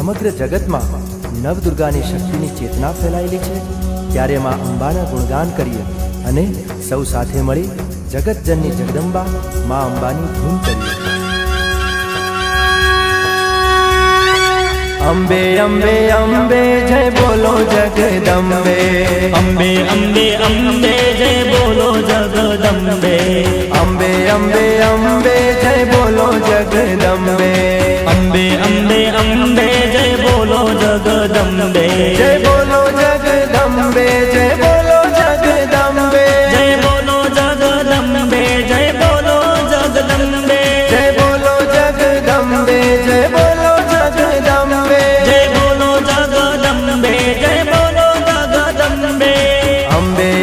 સમગ્ર જગતમાં નવદુર્ગાની શક્તિની ચેતના ફેલાયેલી છે. ત્યારે માં અંબાના ગુણગાન કરીએ અને સૌ સાથે મળી જગતજનની જગદંબા મા અંબાની ધૂમ કરીએ. અંબે અંબે અંબે જય બોલો જગદંબે. અંબે અંબે અંબે જય બોલો જગદંબે. અંબે અંબે અંબે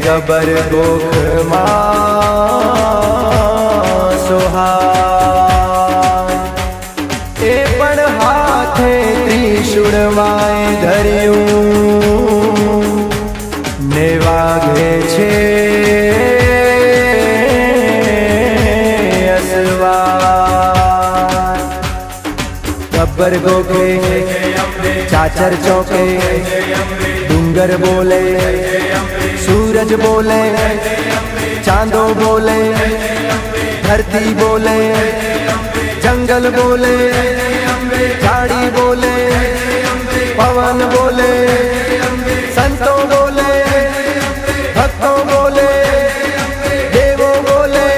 ગબર ગોખમાં સુહા એ પણ હાથે ત્રિશુળમાય ધર્યું ને વાઘે છે ગબ્બર ગોખે ચાચર ચોકે ડુંગર બોલે સૂરજ બોલે ચાંદો બોલે ધરતી બોલે જંગલ બોલે ઝાડી બોલે પવન બોલે